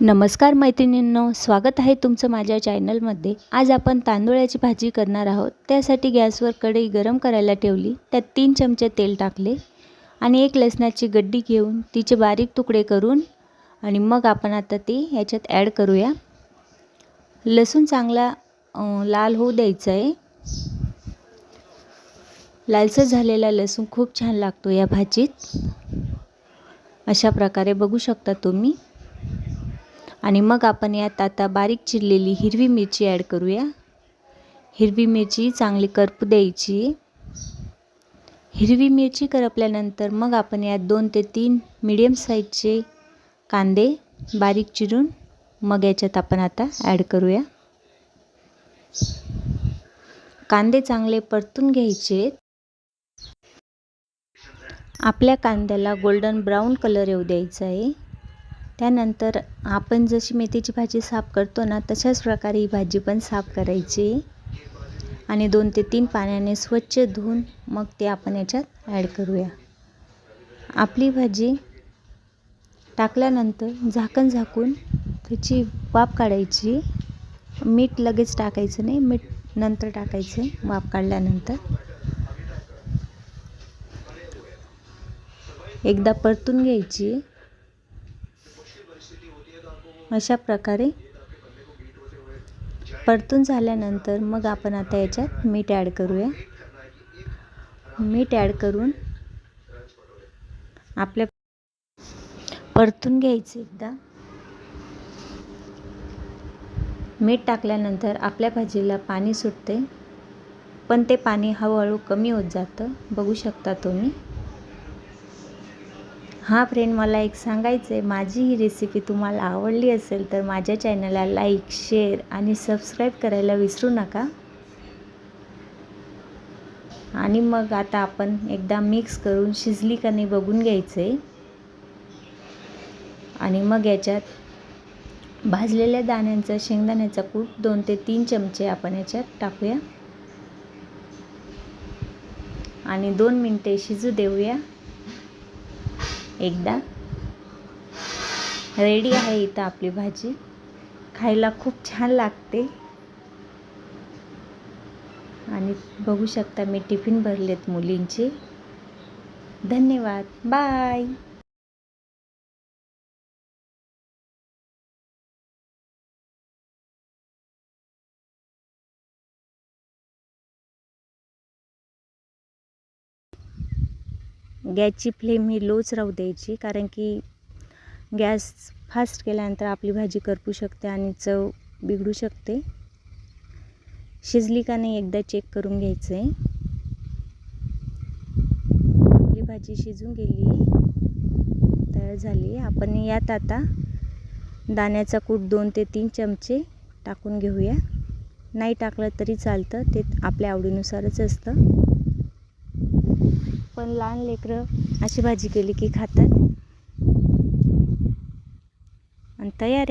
नमस्कार मैत्रिणींनो स्वागत आहे तुमचं माझ्या चॅनलमध्ये. आज आपण तांदूळाची भाजी करणार आहोत. त्यासाठी गॅसवर कढई गरम करायला ठेवली. त्यात तीन चमचे तेल टाकले आणि एक लसणाची गड्डी घेऊन तिचे बारीक तुकडे करून आणि मग आपण आता ती ह्याच्यात ॲड करूया. लसूण चांगला लाल होऊ द्यायचा आहे लालसर झालेला लसूण खूप छान लागतो या भाजीत. अशा प्रकारे बघू शकता तुम्ही. आणि मग आपण यात आता बारीक चिरलेली हिरवी मिरची ॲड करूया. हिरवी मिरची चांगली करपू द्यायची. हिरवी मिरची करपल्यानंतर मग आपण यात दोन ते तीन मिडियम साईजचे कांदे बारीक चिरून मग याच्यात आपण आता ॲड करूया. कांदे चांगले परतून घ्यायचे आपल्या कांद्याला गोल्डन ब्राऊन कलर येऊ द्यायचा आहे. त्यानंतर आपण जशी मेथीची भाजी साफ करतो ना तशाच प्रकारे ही भाजी पण साफ करायची. आणि दोन ते तीन पाण्याने स्वच्छ धुवून मग ते आपण याच्यात ॲड करूया. आपली भाजी टाकल्यानंतर झाकण झाकून त्याची वाफ काढायची. मीठ लगेच टाकायचं नाही मीठ नंतर टाकायचं वाफ काढल्यानंतर. एकदा परतून घ्यायची. अशा प्रकारे परतून झाल्यानंतर मग आपण आता याच्यात मीठ ॲड करूया. मीठ ॲड करून आपल्या परतून घ्यायचं एकदा. मीठ टाकल्यानंतर आपल्या भाजीला पाणी सुटते पण ते पाणी हळूहळू कमी होत जातं. बघू शकता तुम्ही. हां फ्रेंड मला एक सांगायचं आहे. माझी ही रेसिपी तुम्हाला आवडली असेल तर माझ्या चॅनलला लाईक शेअर आणि सबस्क्राईब करायला विसरू नका. आणि मग आता आपण एकदा मिक्स करून शिजली का नाही बघून घ्यायचं आहे. आणि मग याच्यात भाजलेल्या दाण्यांचा शेंगदाण्याचा कूट दोन ते तीन चमचे आपण याच्यात टाकूया. आणि दोन मिनटे शिजू देऊया. एकदा. रेडी आहे इथं आपली भाजी. खायला खूप छान लागते. आणि बघू शकता मी टिफिन भरलेत मुलींचे. धन्यवाद. बाय. गॅसची फ्लेम ही लोच राहू द्यायची कारण की गॅस फास्ट केल्यानंतर आपली भाजी करपू शकते आणि चव बिघडू शकते. शिजली का नाही एकदा चेक करून घ्यायचं आहे आपली भाजी शिजून गेली तयार झाली. आपण यात आता दाण्याचा कूट दोन ते तीन चमचे टाकून घेऊया. नाही टाकलं तरी चालतं ते आपल्या आवडीनुसारच असतं. पण लहान लेकरं अशी भाजी केली की खातात. आणि तयार